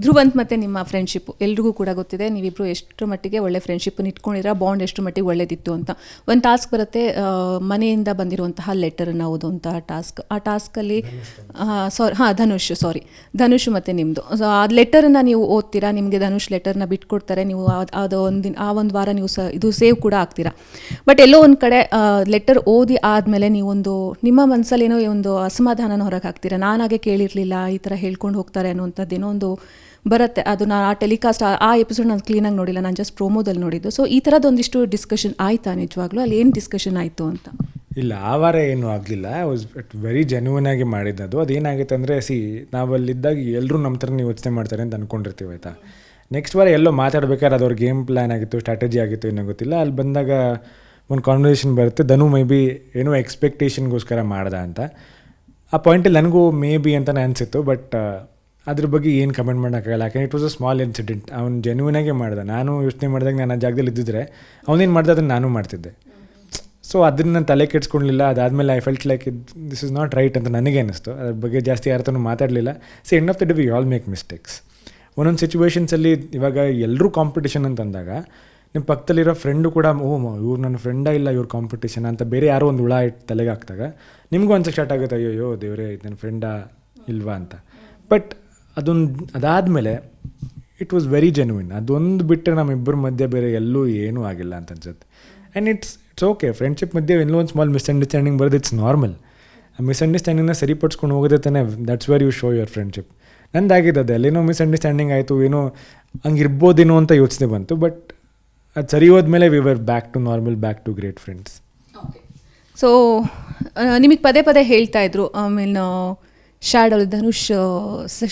ಧ್ರುವಂತ್ ಮತ್ತು ನಿಮ್ಮ ಫ್ರೆಂಡ್ಶಿಪ್ ಎಲ್ರಿಗೂ ಕೂಡ ಗೊತ್ತಿದೆ ನೀವಿಬ್ಬರು ಎಷ್ಟು ಮಟ್ಟಿಗೆ ಒಳ್ಳೆ ಫ್ರೆಂಡ್ಶಿಪ್ಪನ್ನು ಇಟ್ಕೊಂಡಿರ ಬಾಂಡ್ ಎಷ್ಟು ಮಟ್ಟಿಗೆ ಒಳ್ಳೇದಿತ್ತು ಅಂತ. ಒಂದು ಟಾಸ್ಕ್ ಬರುತ್ತೆ ಮನೆಯಿಂದ ಬಂದಿರುವಂತಹ ಲೆಟರನ್ನು ಓದುವಂತಹ ಟಾಸ್ಕ್ ಆ ಟಾಸ್ಕಲ್ಲಿ ಸಾರಿ ಹಾಂ, ಧನುಷ್ ಸಾರಿ ಧನುಷ್ ಮತ್ತು ನಿಮ್ಮದು ಸೊ ಆ ಲೆಟರನ್ನು ನೀವು ಓದ್ತೀರಾ, ನಿಮಗೆ ಧನುಷ್ ಲೆಟರ್ನ ಬಿಟ್ಕೊಡ್ತಾರೆ, ನೀವು ಅದ್- ಒಂದು ಆ ಒಂದು ವಾರ ನೀವು ಸ, ಇದು ಸೇವ್ ಕೂಡ ಆಗ್ತೀರಾ. ಬಟ್ ಎಲ್ಲೋ ಒಂದು ಕಡೆ ಲೆಟರ್ ಓದಿ ಆದಮೇಲೆ ನೀವೊಂದು, ನಿಮ್ಮ ಮನಸ್ಸಲ್ಲಿ ಏನೋ ಒಂದು ಅಸಮಾಧಾನನ ಹೊರಗೆ ಹಾಕ್ತೀರಾ. ನಾನಾಗೆ ಕೇಳಿರಲಿಲ್ಲ, ಈ ಥರ ಹೇಳ್ಕೊಂಡು ಹೋಗ್ತಾರೆ ಅನ್ನುವಂಥದ್ದು ಏನೋ ಒಂದು ಬರುತ್ತೆ. ಅದು ನಾನು ಆ ಟೆಲಿಕಾಸ್ಟ್ ಆ ಎಪಿಸೋಡ್ ನಾನು ಕ್ಲೀನಾಗಿ ನೋಡಿಲ್ಲ. ನಾನು ಜಸ್ಟ್ ಪ್ರೋಮೋದಲ್ಲಿ ನೋಡಿದ್ದು. ಸೊ ಈ ಥರದೊಂದಿಷ್ಟು ಒಂದಿಷ್ಟು ಡಿಸ್ಕಷನ್ ಆಯ್ತಾ ನಿಜವಾಗ್ಲೂ? ಅಲ್ಲಿ ಏನು ಡಿಸ್ಕಷನ್ ಆಯಿತು ಅಂತ? ಇಲ್ಲ, ಆ ವಾರ ಏನು ಆಗಲಿಲ್ಲ. ವಾಸ್ ಇಟ್ ವೆರಿ ಜೆನ್ಯೂನ್ ಆಗಿ ಮಾಡಿದ್ದದು. ಅದೇನಾಗುತ್ತೆ ಅಂದರೆ ಸಿ ನಾವಲ್ಲಿದ್ದಾಗ ಎಲ್ಲರೂ ನಮ್ಮ ಥರನೇ ಯೋಚನೆ ಮಾಡ್ತಾರೆ ಅಂತ ಅಂದ್ಕೊಂಡಿರ್ತೀವಿ ಆಯಿತಾ? ನೆಕ್ಸ್ಟ್ ವಾರ ಎಲ್ಲೋ ಮಾತಾಡ್ಬೇಕಾದ್ರೆ ಅದು ಅವ್ರ ಗೇಮ್ ಪ್ಲ್ಯಾನ್ ಆಗಿತ್ತು ಸ್ಟ್ರಾಟಜಿ ಆಗಿತ್ತು ಏನೋ ಗೊತ್ತಿಲ್ಲ. ಅಲ್ಲಿ ಬಂದಾಗ ಒಂದು ಕಾನ್ವರ್ಸೇಷನ್ ಬರುತ್ತೆ. ಧನು ಮೇ ಬಿ ಏನೋ ಎಕ್ಸ್ಪೆಕ್ಟೇಷನ್ಗೋಸ್ಕರ ಮಾಡ್ದ ಅಂತ. ಆ ಪಾಯಿಂಟಲ್ಲಿ ನನಗೂ ಮೇ ಬಿ ಅಂತಲೇ ಅನಿಸಿತ್ತು ಬಟ್ ಅದ್ರ ಬಗ್ಗೆ ಏನು ಕಮೆಂಟ್ ಮಾಡೋಕ್ಕಾಗಲ್ಲ ಯಾಕಂದ್ರೆ it was a small incident ಅವ್ನು ಜೆನ್ಯೂನಾಗೆ ಮಾಡ್ದೆ. ನಾನು ಯೋಚನೆ ಮಾಡಿದಾಗ ನಾನು ಆ ಜಾಗದಲ್ಲಿ ಇದ್ದಿದ್ರೆ ಅವನೇನು ಮಾಡ್ದೆ, ಅದನ್ನು ನಾನು ಮಾಡ್ತಿದ್ದೆ. ಸೊ ಅದನ್ನ ನಾನು ತಲೆ ಕೆಡ್ಸ್ಕೊಳ್ಲಿಲ್ಲ ಅದಾದಮೇಲೆ I felt like this is not right ಅಂತ ನನಗೆ ಅನ್ನಿಸ್ತು ಅದ್ರ ಬಗ್ಗೆ ಜಾಸ್ತಿ ಯಾರತನೂ ಮಾತಾಡಲಿಲ್ಲ. So end of the day we all make mistakes ಒಂದೊಂದು ಸಿಚುವೇಷನ್ಸಲ್ಲಿ ಇವಾಗ ಎಲ್ಲರೂ ಕಾಂಪಿಟೇಷನ್ ಅಂತಂದಾಗ ನಿಮ್ಮ ಪಕ್ಕದಲ್ಲಿರೋ ಫ್ರೆಂಡು ಕೂಡ, ಓ ಇವ್ರು ನನ್ನ ಫ್ರೆಂಡಾ ಇಲ್ಲ, ಇವ್ರ ಕಾಂಪಿಟೇಷನ್ ಅಂತ ಬೇರೆ ಯಾರೋ ಒಂದು ಹುಳ ಇಟ್ಟು ತಲೆಗೆ ಹಾಕಿದಾಗ, ನಿಮಗೂ ಅನ್ಸಕ್ಕೆ ಸ್ಟಾರ್ಟ್ ಆಗುತ್ತೆ ಅಯ್ಯೋ ಅಯ್ಯೋ ದೇವರೇ, ಇದು ನನ್ನ ಫ್ರೆಂಡಾ ಇಲ್ವಾ? ಅಂತ. ಬಟ್ ಅದೊಂದು, ಅದಾದಮೇಲೆ ಇಟ್ ವಾಸ್ ವೆರಿ ಜೆನ್ಯೂನ್ ಅದೊಂದು ಬಿಟ್ಟರೆ ನಮ್ಮಿಬ್ಬರ ಮಧ್ಯೆ ಬೇರೆ ಎಲ್ಲೂ ಏನೂ ಆಗಿಲ್ಲ ಅಂತ ಅನ್ಸುತ್ತೆ. And it's it's okay friendship ಮಧ್ಯೆ ಎಲ್ಲೋ ಒಂದು ಸ್ಮಾಲ್ ಮಿಸ್ಅಂಡರ್ಸ್ಟ್ಯಾಂಡಿಂಗ್ ಬರೋದು ಇಟ್ಸ್ ನಾರ್ಮಲ್ ಆ ಮಿಸ್ಅಂಡರ್ಸ್ಟ್ಯಾಂಡಿಂಗ್ನ ಸರಿಪಡಿಸ್ಕೊಂಡು ಹೋಗೋದೇ ತಾನೆ that's where you show your friendship ನಂದಾಗಿದೆ ಅದು. ಅಲ್ಲೇನೋ ಮಿಸ್ಅಂಡರ್ಸ್ಟ್ಯಾಂಡಿಂಗ್ ಆಯಿತು, ಏನೋ ಹಂಗಿರ್ಬೋದೇನೋ ಅಂತ ಯೋಚನೆ ಬಂತು ಬಟ್ ಅದು ಸರಿ ಹೋದ್ಮೇಲೆ we were back to normal back to great friends so ನಿಮಗೆ ಪದೇ ಪದೇ ಹೇಳ್ತಾ ಇದ್ರು, ಆಮೇಲೆ ಶ್ಯಾಡೋಲಿ ಧನುಷ್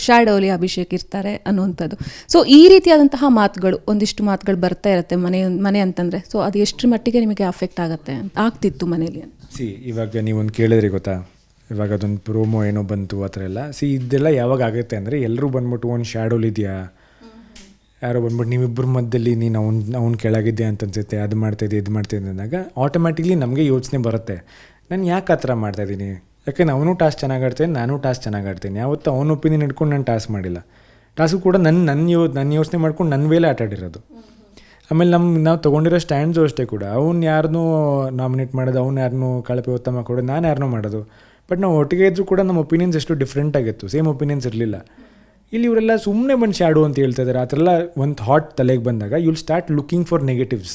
ಶ್ಯಾಡೋಲಿ ಅಭಿಷೇಕ್ ಇರ್ತಾರೆ ಅನ್ನುವಂಥದ್ದು. ಸೊ ಈ ರೀತಿಯಾದಂತಹ ಮಾತುಗಳು, ಒಂದಿಷ್ಟು ಮಾತುಗಳು ಬರ್ತಾ ಇರುತ್ತೆ ಮನೆ ಮನೆ ಅಂತಂದರೆ. ಸೊ ಅದು ಎಷ್ಟು ಮಟ್ಟಿಗೆ ನಿಮಗೆ ಅಫೆಕ್ಟ್ ಆಗುತ್ತೆ ಅಂತ ಆಗ್ತಿತ್ತು ಮನೇಲಿ ಸಿ, ಇವಾಗ ನೀವೊಂದು ಕೇಳಿದ್ರಿ ಗೊತ್ತಾ? ಇವಾಗ ಅದೊಂದು ಪ್ರೋಮೋ ಏನೋ ಬಂತು ಆ ಥರ ಎಲ್ಲ. ಸಿ, ಇದೆಲ್ಲ ಯಾವಾಗ ಆಗುತ್ತೆ ಅಂದರೆ ಎಲ್ಲರೂ ಬಂದ್ಬಿಟ್ಟು ಒಂದು ಶ್ಯಾಡೋಲ್ ಇದೆಯಾ? ಯಾರೋ ಬಂದ್ಬಿಟ್ಟು ನೀವಿಬ್ಬರ ಮಧ್ಯದಲ್ಲಿ ನೀನು ಅವ್ನು ಅವ್ನು ಕೆಳಗಿದ್ದೆ ಅಂತ ಅನ್ಸುತ್ತೆ, ಅದು ಮಾಡ್ತಾಯಿದ್ದೆ ಇದು ಮಾಡ್ತಾಯಿದ್ದೆ ಅಂದಾಗ ಆಟೋಮ್ಯಾಟಿಕ್ಲಿ ನಮಗೆ ಯೋಚನೆ ಬರುತ್ತೆ. ನಾನು ಯಾಕೆ ಆ ಥರ ಮಾಡ್ತಾಯಿದ್ದೀನಿ ಯಾಕೆಂದ್ರೆ ಅವನು ಟಾಸ್ಕ್ ಚೆನ್ನಾಗಿ ಆಡ್ತೇನೆ ನಾನು ಟಾಸ್ಕ್ ಚೆನ್ನಾಗಿ ಆಡ್ತೀನಿ. ಯಾವತ್ತು ಅವನ ಒಪಿನಿಯನ್ ಇಟ್ಕೊಂಡು ನಾನು ಟಾಸ್ಕ್ ಮಾಡಿಲ್ಲ. ಟಾಸ್ಕ್ ಕೂಡ ನನ್ನ ನನ್ನ ಯೋ ನನ್ನ ಯೋಚನೆ ಮಾಡ್ಕೊಂಡು ನನ್ನ ಮೇಲೆ ಆಟಾಡಿರೋದು ಆಮೇಲೆ ನಮ್ಮ ನಾವು ತೊಗೊಂಡಿರೋ ಸ್ಟ್ಯಾಂಡ್ಸು ಅಷ್ಟೇ ಕೂಡ. ಅವ್ನು ಯಾರನ್ನೂ ನಾಮಿನೇಟ್ ಮಾಡೋದು ಅವ್ನು ಯಾರನ್ನೂ ಕಳಪೆ ಉತ್ತಮ ಕೊಡೋದು ನಾನು ಯಾರನ್ನೂ ಮಾಡೋದು. ಬಟ್ ನಾವು ಒಟ್ಟಿಗೆ ಇದ್ದರೂ ಕೂಡ ನಮ್ಮ ಒಪಿನಿಯನ್ಸ್ ಎಷ್ಟು ಡಿಫ್ರೆಂಟ್ ಆಗಿತ್ತು. ಸೇಮ್ ಒಪಿನಿಯನ್ಸ್ ಇರಲಿಲ್ಲ. ಇಲ್ಲಿ ಇವರೆಲ್ಲ ಸುಮ್ಮನೆ ಬಂದು ಶ್ಯಾಡು ಅಂತ ಹೇಳ್ತಾ ಇದ್ದಾರೆ ಆ ಥರ ಎಲ್ಲ ಒಂದು ಥಾಟ್ ತಲೆಗೆ ಬಂದಾಗ you'll start looking for negatives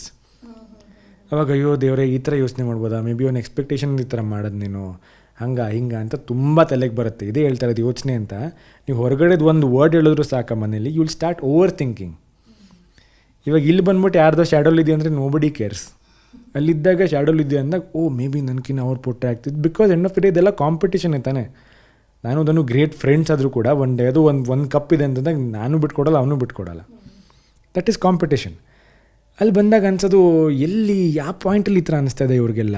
ಅವಾಗ ಅಯ್ಯೋ ದೇವರೇ ಈ ಥರ ಯೋಚನೆ ಮಾಡ್ಬೋದಾ? ಮೇ ಬಿ ಒಂದು ಎಕ್ಸ್ಪೆಕ್ಟೇಷನ್ ಈ ಥರ ಮಾಡೋದು ನೀನು. ಹಂಗ, ಹಿಂಗ ಅಂತ ತುಂಬ ತಲೆಗೆ ಬರುತ್ತೆ. ಇದೇ ಹೇಳ್ತಾ ಇರೋದು ಯೋಚನೆ ಅಂತ. ನೀವು ಹೊರಗಡೆದು ಒಂದು ವರ್ಡ್ ಹೇಳಿದ್ರು ಸಾಕ ಮನೇಲಿ ವಿಲ್ ಸ್ಟಾರ್ಟ್ ಓವರ್ ಥಿಂಕಿಂಗ್ ಇವಾಗ ಇಲ್ಲಿ ಬಂದ್ಬಿಟ್ಟು ಯಾರ್ದೋ ಶ್ಯಾಡೋಲ್ ಇದೆ ಅಂದರೆ ನೋ ಬಡಿ ಕೇರ್ಸ್ ಅಲ್ಲಿದ್ದಾಗ ಶ್ಯಾಡೋಲ್ ಇದೆ ಅಂದಾಗ ಓ ಮೇ ಬಿ ನನಗಿನ್ನ ಅವ್ರು ಪುಟ್ಟ ಆಗ್ತಿದ್ದು ಬಿಕಾಸ್ ಎಂಡ್ ಆಫ್ ಡೇ ಇದೆಲ್ಲ ಕಾಂಪಿಟೇಷನ್ ತಾನೆ. ನಾನು ಅದನ್ನು ಗ್ರೇಟ್ ಫ್ರೆಂಡ್ಸ್ ಆದರೂ ಕೂಡ ಒನ್ ಡೇ ಅದು ಒಂದು ಒಂದು ಕಪ್ ಇದೆ ಅಂತಂದಾಗ ನಾನು ಬಿಟ್ಕೊಡಲ್ಲ, ಅವನು ಬಿಟ್ಕೊಡಲ್ಲ. ದಟ್ ಈಸ್ ಕಾಂಪಿಟೇಷನ್ ಅಲ್ಲಿ ಬಂದಾಗ ಅನ್ಸೋದು, ಎಲ್ಲಿ, ಯಾವ ಪಾಯಿಂಟಲ್ಲಿ ಈ ಥರ ಅನಿಸ್ತಾ ಇದೆ ಇವ್ರಿಗೆಲ್ಲ?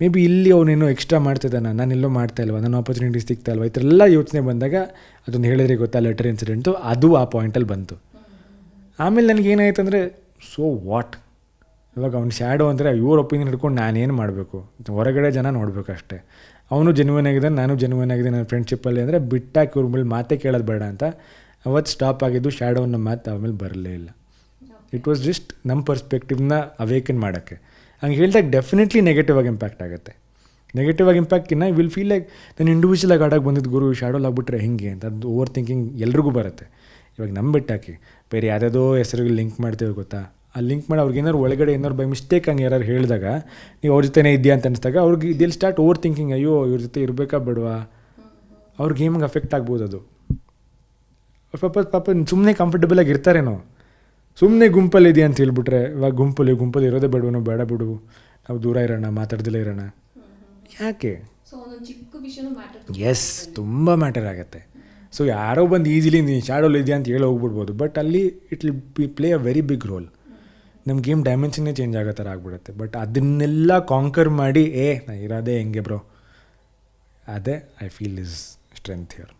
ಮೇ ಬಿ ಇಲ್ಲಿ ಅವನೇನೋ ಎಕ್ಸ್ಟ್ರಾ ಮಾಡ್ತಿದ್ದಾನೆ. ನಾನು ಎಲ್ಲೋ ಮಾಡ್ತಾ ಇಲ್ವಾ? ನನ್ನ ಆಪರ್ಚುನಿಟಿ ಸಿಗ್ತಾ ಇಲ್ವಾ? ಈ ಥರ ಎಲ್ಲ ಯೋಚನೆ ಬಂದಾಗ ಅದೊಂದು ಹೇಳಿದ್ರೆ ಗೊತ್ತಾ ಲೆಟರ್ ಇನ್ಸಿಡೆಂಟು ಅದು ಆ ಪಾಯಿಂಟಲ್ಲಿ ಬಂತು. ಆಮೇಲೆ ನನಗೆ ಏನಾಯ್ತು ಅಂದರೆ ಸೋ ವಾಟ್ ಇವಾಗ ಅವ್ನು ಶ್ಯಾಡೋ ಅಂದರೆ ಇವ್ರ ಒಪಿನಿಯನ್ ಹಿಡ್ಕೊಂಡು ನಾನೇನು ಮಾಡಬೇಕು? ಹೊರಗಡೆ ಜನ ನೋಡಬೇಕು ಅಷ್ಟೇ. ಅವನು ಜೆನ್ಯೂನ್ ಆಗಿದ್ದಾನೆ, ನಾನು ಜೆನ್ಯೂನ್ ಆಗಿದ್ದೆ ನನ್ನ ಫ್ರೆಂಡ್ಶಿಪ್ಪಲ್ಲಿ ಅಂದರೆ ಬಿಟ್ಟಾಕಿ ಇವ್ರ ಮೇಲೆ ಮಾತೇ ಕೇಳೋದು ಬೇಡ ಅಂತ ಅವತ್ತು ಸ್ಟಾಪ್ ಆಗಿದ್ದು ಶ್ಯಾಡೋ ಅನ್ನೋ ಮಾತು ಆಮೇಲೆ ಬರಲೇ ಇಲ್ಲ. ಇಟ್ ವಾಸ್ ಜಸ್ಟ್ ನಮ್ಮ ಪರ್ಸ್ಪೆಕ್ಟಿವ್ನ ಅವೇಕನ್ ಮಾಡೋಕ್ಕೆ. ಹಂಗೆ ಹೇಳಿದಾಗ ಡೆಫಿನೆಟ್ಲಿ ನೆಗೆಟಿವ್ ಆಗಿ ಇಂಪ್ಯಾಕ್ಟ್ ಆಗುತ್ತೆ. ನೆಗೆಟಿವ್ ಆಗಿ ಇಂಪ್ಯಾಕ್ಟಿನ ವಿಲ್ ಫೀಲ್ ಲೈಕ್ ನಾನು ಇಂಡಿವಿಜುವಲ್ ಆಗಿ ಆಡೋಕೆ ಬಂದಿದ್ದು ಗುರು ಶಾಡೋಲ್ ಆಗಿಬಿಟ್ರೆ ಹೆಂಗೆ ಅಂತ ಅದು ಓವರ್ ಥಿಂಕಿಂಗ್ ಎಲ್ರಿಗೂ ಬರುತ್ತೆ. ಇವಾಗ ನಮ್ಮ ಬಿಟ್ಟಾಕಿ, ಬೇರೆ ಯಾವುದೋ ಹೆಸರಿಗೆ ಲಿಂಕ್ ಮಾಡ್ತೇವೆ ಗೊತ್ತಾ? ಆ ಲಿಂಕ್ ಮಾಡಿ ಅವ್ರಿಗೆ ಏನಾರು ಒಳಗಡೆ ಏನಾದ್ರು ಬೈ ಮಿಸ್ಟೇಕ್ ಹಂಗೆ ಯಾರು ಹೇಳಿದಾಗ, ನೀವು ಅವ್ರ ಜೊತೆನೇ ಇದೆಯಾ ಅಂತ ಅನಿಸಿದಾಗ ಅವ್ರಿಗೆ ಇದೆಲ್ಲಿ ಸ್ಟಾರ್ಟ್ ಓವರ್ ಥಿಂಕಿಂಗ್ ಅಯ್ಯೋ, ಇವ್ರ ಜೊತೆ ಇರಬೇಕಾ ಬೇಡವಾ? ಅವ್ರ ಗೇಮಿಗೆ ಅಫೆಕ್ಟ್ ಆಗ್ಬೋದು ಅದು. ಪಾಪ ಪಾಪ ಸುಮ್ಮನೆ ಕಂಫರ್ಟಬಲ್ ಇರ್ತಾರೇನೋ ಸುಮ್ಮನೆ ಗುಂಪಲ್ಲಿ ಇದೆಯಾ ಅಂತ ಹೇಳ್ಬಿಟ್ರೆ ಇವಾಗ ಗುಂಪಲ್ಲಿ ಗುಂಪಲ್ಲಿ ಇರೋದೇ ಬೇಡವನೋ ಬೇಡ ಬಿಡು. ನಾವು ದೂರ ಇರೋಣ ಮಾತಾಡ್ದಲೇ ಇರೋಣ. ಯಾಕೆ? ಎಸ್ ತುಂಬ ಮ್ಯಾಟರ್ ಆಗುತ್ತೆ. ಸೊ ಯಾರೋ ಬಂದು ಈಸಿಲಿ ನೀನು ಶಾಡೋಲ್ ಇದೆಯಾ ಅಂತ ಹೇಳಿ ಹೋಗ್ಬಿಡ್ಬೋದು. ಬಟ್ ಅಲ್ಲಿ it will be play a very big role ನಮ್ಮ ಗೇಮ್ ಡೈಮೆನ್ಷನ್ನೇ ಚೇಂಜ್ ಆಗೋ ಥರ ಆಗ್ಬಿಡುತ್ತೆ. ಬಟ್ ಅದನ್ನೆಲ್ಲ ಕಾಂಕರ್ ಮಾಡಿ ಏ ನಾ ಇರೋದೇ ಹೆಂಗೆ ಬ್ರೋ ಅದೇ I feel is strength here